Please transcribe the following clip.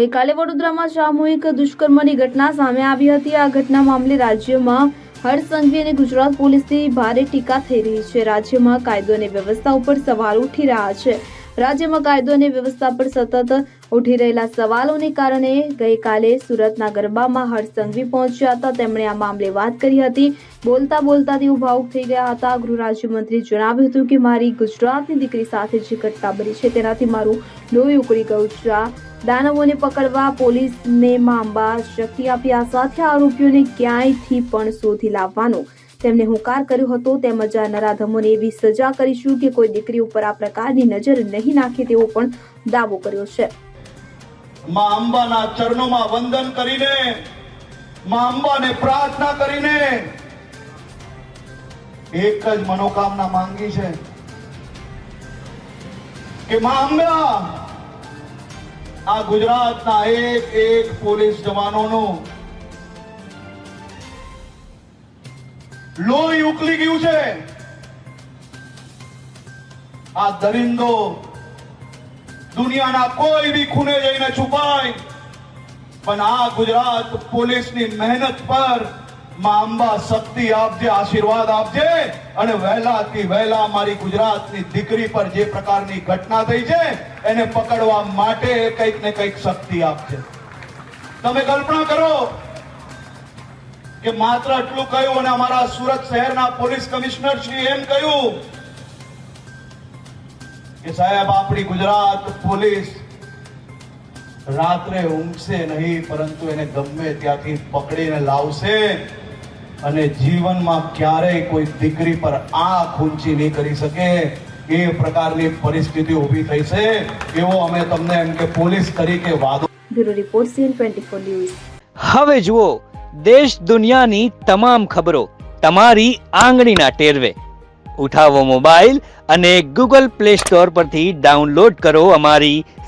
ગઈકાલે વડોદરામાં સામૂહિક દુષ્કર્મની ઘટના સામે આવી હતી. આ ઘટના મામલે રાજ્યમાં હર્ષસંઘવી અને ગુજરાત પોલીસની ભારે ટીકા થઈ રહી છે. રાજ્યમાં કાયદો અને વ્યવસ્થા ઉપર સવાલ ઉઠી રહ્યા છે. રાજ્યમાં કાયદો અને વ્યવસ્થા પર સતત ઉઠી રહેલા સવાલોને કારણે ગઈકાલે સુરતના ગરબામાં હર્ષસંઘવી પહોંચ્યા હતા. તેમણે આ મામલે વાત કરી હતી. બોલતા બોલતા તેઓ ભાવુક થઈ ગયા હતા. ગૃહ રાજ્યમંત્રીએ જણાવ્યું હતું કે મારી ગુજરાતની દીકરી સાથે જે ઘટના બની છે તેનાથી મારું લોહી ઉકળી ગયું છે. દાનવોને પકડવા પોલીસને માંબા શક્તિ આપી આ સાથે આરોપીઓને ક્યાંયથી પણ શોધી લાવવાનો તેમણે હુંકાર કર્યો હતો. તેમજ આ નરાધમોને એવી સજા કરીશું કે કોઈ દીકરી ઉપર આ પ્રકારની નજર નહીં નાખે તેવો પણ દાવો કર્યો છે. માં અંબાના ચરણોમાં વંદન કરીને, માં અંબાને પ્રાર્થના કરીને એક જ મનોકામના માંગી છે કે માં અંબા, આ ગુજરાતના એક એક પોલીસ જવાનોનું લોહી ઉકલી ગયું છે. આ દરિંદો દુનિયાના કોઈ બી ખૂને જઈને છુપાય પણ આ ગુજરાત પોલીસની મહેનત પરમાં અંબા શક્તિ આપજે, આશીર્વાદ આપજે અને વહેલાથી વહેલા મારી ગુજરાતની દીકરી પર જે પ્રકારની ઘટના થઈ છે, એને પકડવા માટે કંઈક ને કંઈક શક્તિ આપજે. તમે કલ્પના કરો કે માત્ર એટલું કહ્યું અને અમારા સુરત શહેરના પોલીસ કમિશનર શ્રી એમ કહ્યું કે સાહેબ, આપણી ગુજરાત પોલીસ રાત્રે ઊંઘશે નહીં પરંતુ એને ગમે ત્યાંથી પકડીને લાવશે અને જીવનમાં ક્યારેય કોઈ દીકરી પર આંખ ઊંચી નહીં કરી શકે. એ પ્રકારની પરિસ્થિતિ ઊભી થઈ છે. એવો અમે તમને એમ કે પોલીસ તરીકે વાદો bureau report CN twenty four news. હવે જુઓ દેશ દુનિયાની તમામ ખબરો તમારી આંગળીના ટેરવે. ઉઠાવો મોબાઈલ અને ગૂગલ પ્લે સ્ટોર પરથી ડાઉનલોડ કરો અમારી